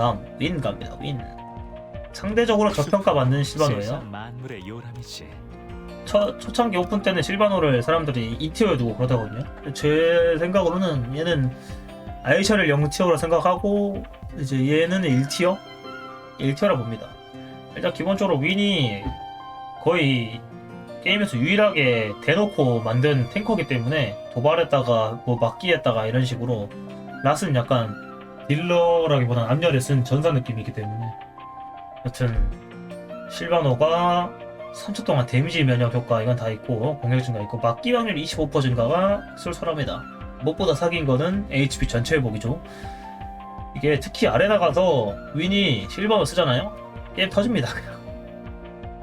다음 윈 갑니다. 윈. 상대적으로 저평가 받는 실바노예요. 세상 만물의 요람이지. 초, 초창기 오픈 때는 실바노를 사람들이 2티어에 두고 그러더거든요. 제 생각으로는 얘는 아이샤를 0티어로 생각하고 이제 얘는 1티어? 1티어라 봅니다. 일단 기본적으로 윈이 거의 게임에서 유일하게 대놓고 만든 탱커기 때문에 도발했다가 뭐 막기했다가 이런 식으로 라스는 약간 딜러라기보다는 암열에 쓴 전사 느낌이기 때문에 여튼 실바노가 3초 동안 데미지 면역 효과 이건 다 있고 공격 증가 있고 막기 확률 25% 증가가 쏠쏠합니다. 무엇보다 사기인 거는 HP 전체 회복이죠. 이게 특히 아레나 가서 윈이 실버로 쓰잖아요. 게임 터집니다 그냥.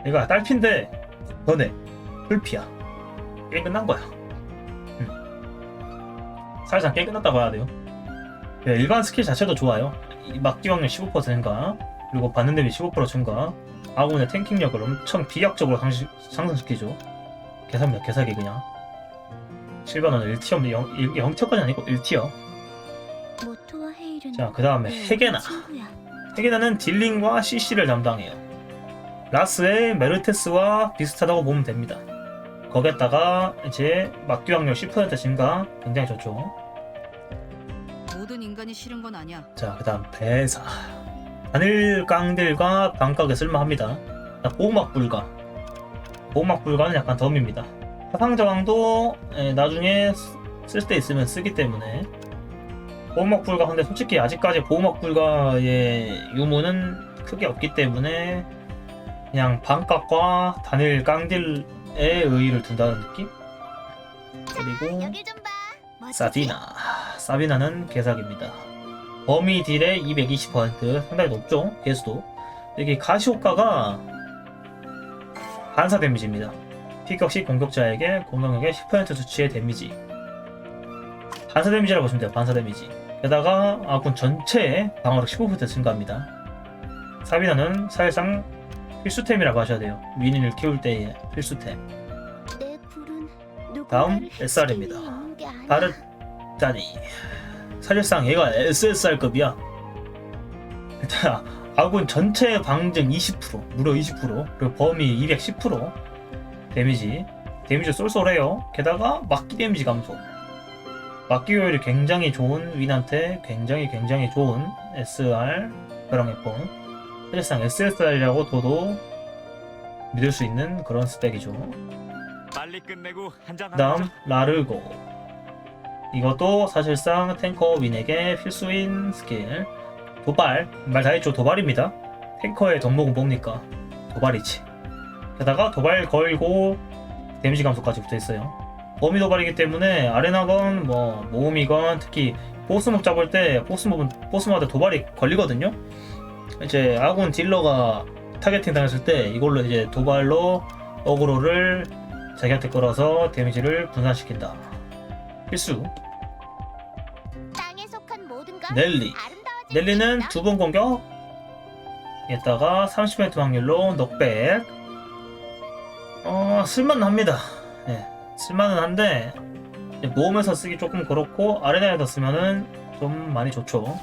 얘가 딸핀데 너네 풀피야. 게임 끝난 거야. 음. 사실상 게임 끝났다 봐야 돼요. 네, 일반 스킬 자체도 좋아요. 이 막기 확률 15% 증가 그리고 받는 데미지 15% 증가 아군의 탱킹력을 엄청 비약적으로 상시, 상승시키죠. 계산력 개사기 그냥. 실바노는 1티어, 0, 0티어까지 아니고 1티어. 모토와 헤일은 자, 그 다음에 내 헤게나. 친구야. 헤게나는 딜링과 CC를 담당해요. 라스의 메르테스와 비슷하다고 보면 됩니다. 거기에다가 이제 막기 확률 10% 증가 굉장히 좋죠. 모든 인간이 싫은 건 아니야. 자, 그 다음 배사. 단일 깡딜과 반각에 쓸만합니다. 자, 보호막 불가. 보호막 불가는 약간 덤입니다. 사상저항도 예, 나중에 쓸 때 있으면 쓰기 때문에 보호막 불가 근데 솔직히 아직까지 보호막 불가의 유무는 크게 없기 때문에 그냥 반각과 단일 깡딜에 의의를 둔다는 느낌? 그리고? 사비나. 사비나는 개사기입니다. 범위 딜의 220% 상당히 높죠? 개수도. 이게 가시 효과가 반사 데미지입니다. 피격 시 공격자에게 공격력의 10% 수치의 데미지. 반사 데미지라고 보시면 돼요. 반사 데미지. 게다가 아군 전체의 방어력 15% 증가합니다. 사비나는 사실상 필수템이라고 하셔야 돼요. 위닌을 키울 때의 필수템. 다음 SR입니다. 흡수해 바르다니. 사실상 얘가 SSR급이야. 일단 아군 전체 방증 20% 무려 20% 그리고 범위 210% 데미지 데미지 쏠쏠해요. 게다가 막기 데미지 감소. 막기 효율이 굉장히 좋은 윈한테 굉장히 굉장히 좋은 SR 벼랑의폰 사실상 SSR이라고 둬도 믿을 수 있는 그런 스펙이죠. 빨리 끝내고 다음 라르고 이것도 사실상 탱커 윈에게 필수인 스킬 도발. 말 다했죠. 도발입니다. 탱커의 덕목은 뭡니까? 도발이지. 게다가 도발 걸고 데미지 감소까지 붙어있어요. 범위 도발이기 때문에 아레나건 뭐 모험이건 특히 보스몹 잡을 때 보스몹은 보스몹한테 도발이 걸리거든요. 이제 아군 딜러가 타겟팅 당했을 때 이걸로 이제 도발로 어그로를 자기한테 끌어서 데미지를 분산시킨다. 필수. 땅에 속한 모든 건 넬리. 넬리는 수두번 공격. 에다가 30% 확률로 넉백. 어, 쓸만합니다. 네, 쓸만은 한데 모험에서 쓰기 조금 그렇고 아레나에서 쓰면은 좀 많이 좋죠.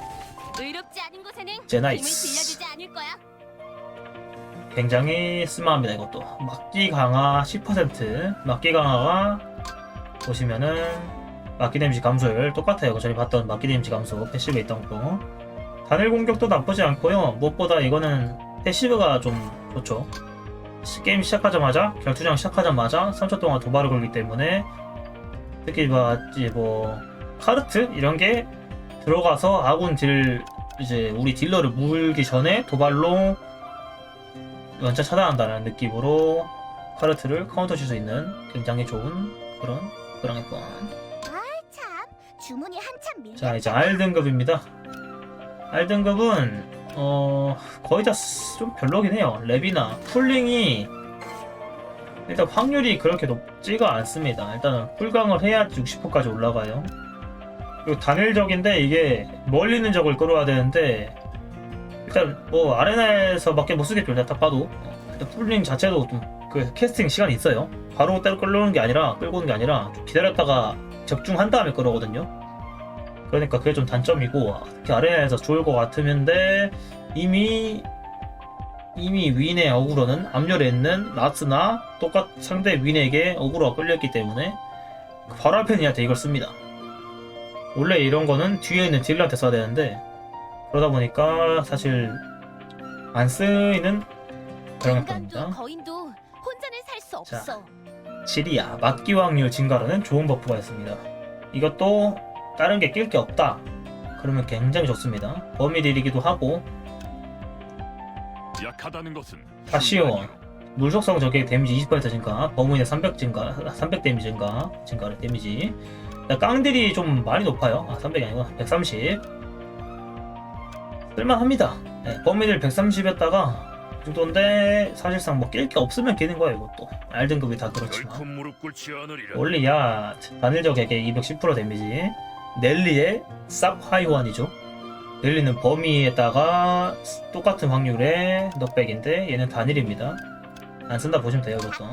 의롭지 않은 곳에는 이제 힘을 나이스. 빌려주지 않을 거야. 굉장히 쓸만합니다 이것도 막기 강화 10% 막기 강화가 보시면은 막기 데미지 감소율 똑같아요. 그 전에 봤던 막기 데미지 감소 패시브에 있던 거 단일 공격도 나쁘지 않고요. 무엇보다 이거는 패시브가 좀 좋죠. 시- 게임 시작하자마자 결투장 시작하자마자 3초 동안 도발을 걸기 때문에 특히 뭐, 뭐 카르트? 이런 게 들어가서 아군 딜 이제 우리 딜러를 물기 전에 도발로 연차 차단한다는 느낌으로 카르트를 카운터 칠 수 있는 굉장히 좋은 그런 그런 건. 참 주문이 한참 밀려. 자 이제 R 등급입니다. R 등급은 어 거의 다 좀 별로긴 해요. 랩이나 풀링이 일단 확률이 그렇게 높지가 않습니다. 일단은 풀강을 해야 60%까지 올라가요. 그리고 단일적인데 이게 멀리 있는 적을 끌어야 되는데 일단 뭐 아레나에서밖에 못 쓰겠죠. 일단 딱 봐도 어, 일단 풀링 자체도 좀 그 캐스팅 시간이 있어요. 바로 때로 끌어오는 게 아니라 끌고 오는 게 아니라 좀 기다렸다가 적중한 다음에 끌어오거든요. 그러니까 그게 좀 단점이고 특히 아레나에서 좋을 것 같으면데 이미 이미 윈의 어그로는 앞열에 있는 라스나 똑같 상대 윈에게 어그로가 끌렸기 때문에 바로 앞에 니한테 이걸 씁니다. 원래 이런 거는 뒤에 있는 딜러한테 써야 되는데 그러다 보니까 사실 안 쓰이는 그런 겁니다. 거인도 혼자는 살수 자. 없어. 지리야 맞기 확률 증가라는 좋은 버프가 있습니다. 이것도 다른 게 낄 게 없다. 그러면 굉장히 좋습니다. 범위 딜이기도 하고 것은 다시요. 물속성 적의 데미지 20% 증가, 범위의 300 증가, 300 데미지 증가, 증가를 데미지. 깡딜이 좀 많이 높아요. 아, 300이 아니고 130. 쓸만합니다. 네, 범위를 130였다가 이 정도인데 사실상 뭐낄게 없으면 끼는 거예요. 이것도 R 등급이 다 그렇지만. 않으리라. 올리야 단일적에게 210% 데미지. 넬리의 쌉 하이원이죠. 넬리는 범위에다가 똑같은 확률의 넉백인데 얘는 단일입니다. 안 쓴다 보시면 돼요, 이것도.